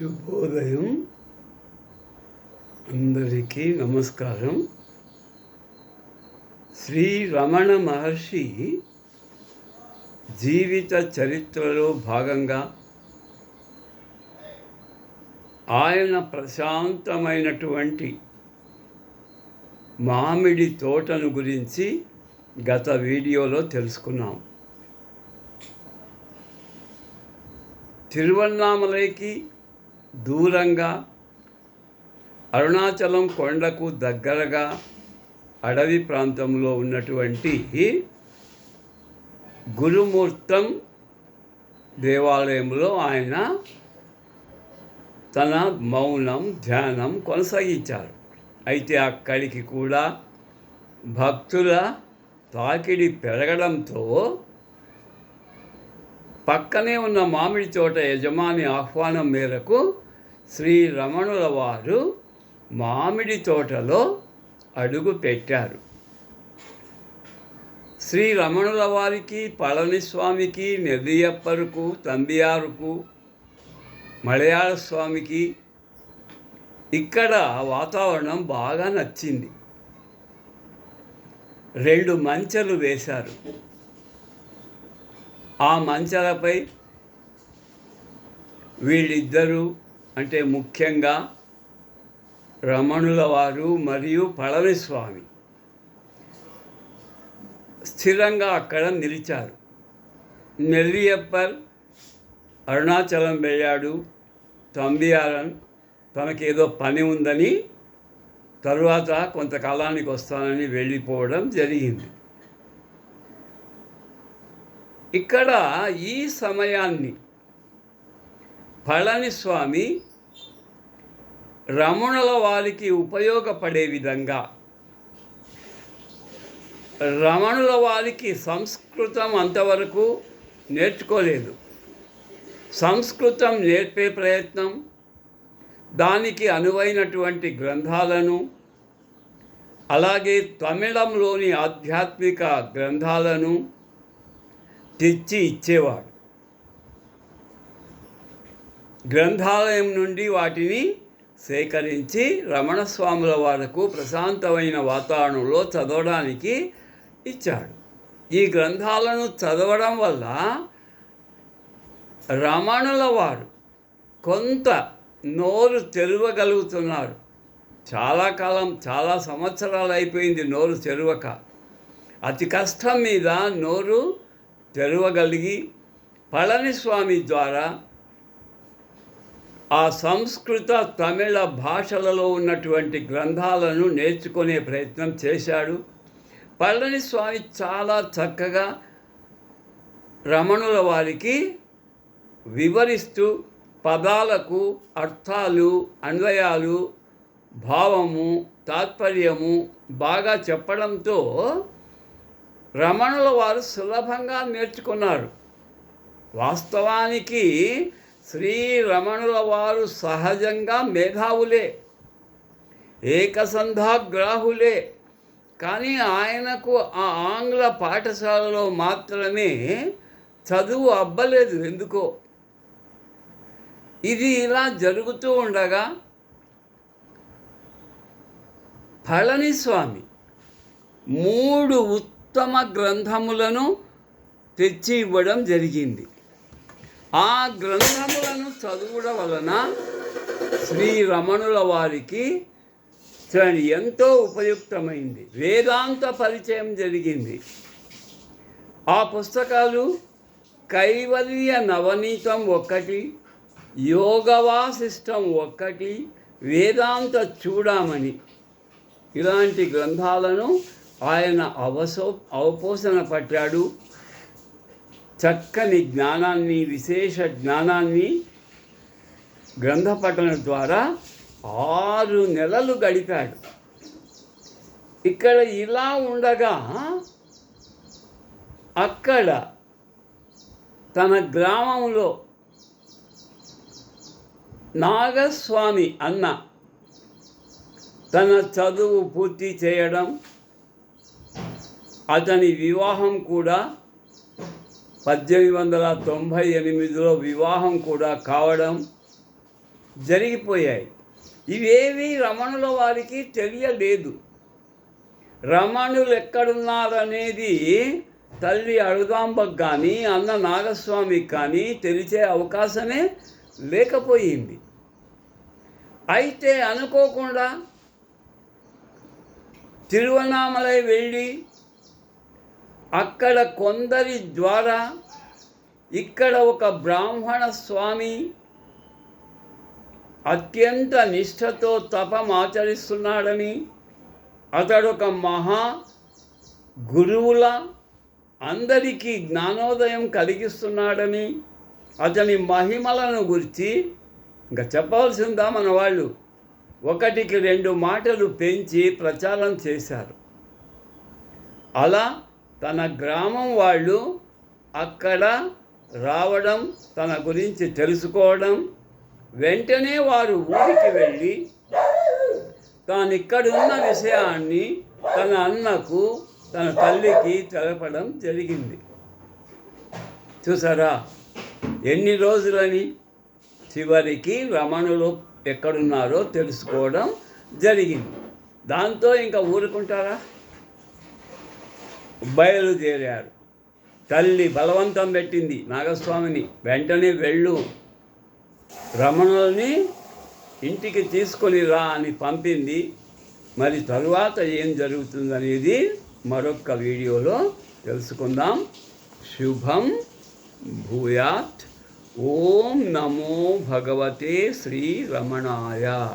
శుభోదయం. అందరికీ నమస్కారం. శ్రీ రమణ మహర్షి జీవిత చరిత్రలో భాగంగా ఆయన ప్రశాంతమైనటువంటి మామిడి తోటను గురించి గత వీడియోలో తెలుసుకున్నాం. తిరువన్నామలైకి దూరంగా అరుణాచలం కొండకు దగ్గరగా అడవి ప్రాంతంలో ఉన్నటువంటి గురుమూర్తం దేవాలయంలో ఆయన తన మౌనం ధ్యానం కొనసాగించారు. అయితే అక్కడికి కూడా భక్తుల తాకిడి పెరగడంతో పక్కనే ఉన్న మామిడి చోట యజమాని ఆహ్వానం మేరకు శ్రీ రమణుల వారు మామిడి తోటలో అడుగు పెట్టారు. శ్రీ రమణుల వారికి పళనిస్వామికి నెల్లియప్పరుకు తంబియారుకు మలయాళ స్వామికి ఇక్కడ వాతావరణం బాగా నచ్చింది. రెండు మంచలు వేశారు. ఆ మంచలపై వీళ్ళిద్దరూ అంటే ముఖ్యంగా రమణుల వారు మరియు పళనిస్వామి స్థిరంగా అక్కడ నిలిచారు. నెల్లియప్పర్ అరుణాచలం వెళ్ళాడు. తంబియారన్ తనకేదో పని ఉందని తరువాత కొంతకాలానికి వస్తానని వెళ్ళిపోవడం జరిగింది. ఇక్కడ ఈ సమయాన్ని పళనిస్వామి రమణుల వారికి ఉపయోగపడే విధంగా రమణుల వారికి సంస్కృతం అంతవరకు నేర్చుకోలేదు. సంస్కృతం నేర్పే ప్రయత్నం దానికి అనువైనటువంటి గ్రంథాలను అలాగే తమిళంలోని ఆధ్యాత్మిక గ్రంథాలను తెచ్చి ఇచ్చేవాడు. గ్రంథాలయం నుండి వాటిని సేకరించి రమణస్వాముల వారకు ప్రశాంతమైన వాతావరణంలో చదవడానికి ఇచ్చాడు. ఈ గ్రంథాలను చదవడం వల్ల రమణుల వారు కొంత నోరు తెరవగలుగుతున్నారు. చాలా కాలం చాలా సంవత్సరాలు అయిపోయింది నోరు తెరవక. అతి కష్టం మీద నోరు తెరవగలిగి పళనిస్వామి ద్వారా ఆ సంస్కృత తమిళ భాషలలో ఉన్నటువంటి గ్రంథాలను నేర్చుకునే ప్రయత్నం చేశాడు. పళనిస్వామి చాలా చక్కగా రమణుల వారికి వివరిస్తూ పదాలకు అర్థాలు అన్వయాలు భావము తాత్పర్యము బాగా చెప్పడంతో రమణుల వారు సులభంగా నేర్చుకున్నారు. వాస్తవానికి శ్రీరమణుల వారు సహజంగా మేధావులే ఏకసంధాగ్రాహులే. కానీ ఆయనకు ఆ ఆంగ్ల పాఠశాలలో మాత్రమే చదువు అబ్బలేదు ఎందుకో? ఇది ఇలా జరుగుతూ ఉండగా పళనిస్వామి మూడు ఉత్తమ గ్రంథములను తెచ్చి ఇవ్వడం జరిగింది. ఆ గ్రంథములను చదువుడం వలన శ్రీ రమణుల వారికి చూడండి ఎంతో ఉపయుక్తమైంది. వేదాంత పరిచయం జరిగింది. ఆ పుస్తకాలు కైవల్య నవనీతం ఒక్కటి యోగవాసిష్టం ఒక్కటి వేదాంత చూడమని ఇలాంటి గ్రంథాలను ఆయన అవసో అవపోసన పట్టాడు. చక్కని జ్ఞానాన్ని విశేష జ్ఞానాన్ని గ్రంథపఠన ద్వారా ఆరు నెలలు గడిపాడు. ఇక్కడ ఇలా ఉండగా అక్కడ తన గ్రామంలో నాగస్వామి అన్న తన చదువు పూర్తి చేయడం అతని వివాహం కూడా పద్దెనిమిది వందల తొంభై ఎనిమిదిలో వివాహం కూడా కావడం జరిగిపోయాయి. ఇవేవి రమణుల వారికి తెలియలేదు. రమణులు ఎక్కడున్నారనేది తల్లి అడుదాంబకు కానీ అన్న నాగస్వామికి కానీ తెలిసే అవకాశమే లేకపోయింది. అయితే అనుకోకుండా తిరువనామలై వెళ్ళి అక్కడ కొందరి ద్వారా ఇక్కడ ఒక బ్రాహ్మణ స్వామి అత్యంత నిష్ఠతో తపం ఆచరిస్తున్నాడని అతడు ఒక మహా గురువుల అందరికీ జ్ఞానోదయం కలిగిస్తున్నాడని అతని మహిమలను గురించి ఇంకా చెప్పవలసిందా మన వాళ్ళు ఒకటికి రెండు మాటలు పెంచి ప్రచారం చేశారు. అలా తన గ్రామం వాళ్ళు అక్కడ రావడం తన గురించి తెలుసుకోవడం వెంటనే వారు ఊరికి వెళ్ళి తాను ఇక్కడున్న విషయాన్ని తన అన్నకు తన తల్లికి తెలపడం జరిగింది. చూసారా? ఎన్ని రోజులని చివరికి రమణులు ఎక్కడున్నారో తెలుసుకోవడం జరిగింది. దాంతో ఇంకా ఊరుకుంటారా? బయలుదేరారు తల్లి బలవంతం పెట్టింది నాగస్వామిని. వెంటనే వెళ్ళు. రమణుల్ని ఇంటికి తీసుకొని రా అని పంపింది. మరి తరువాత ఏం జరుగుతుందనేది మరొక వీడియోలో తెలుసుకుందాం. శుభం భూయాత్. ఓం నమో భగవతే శ్రీ రమణాయ.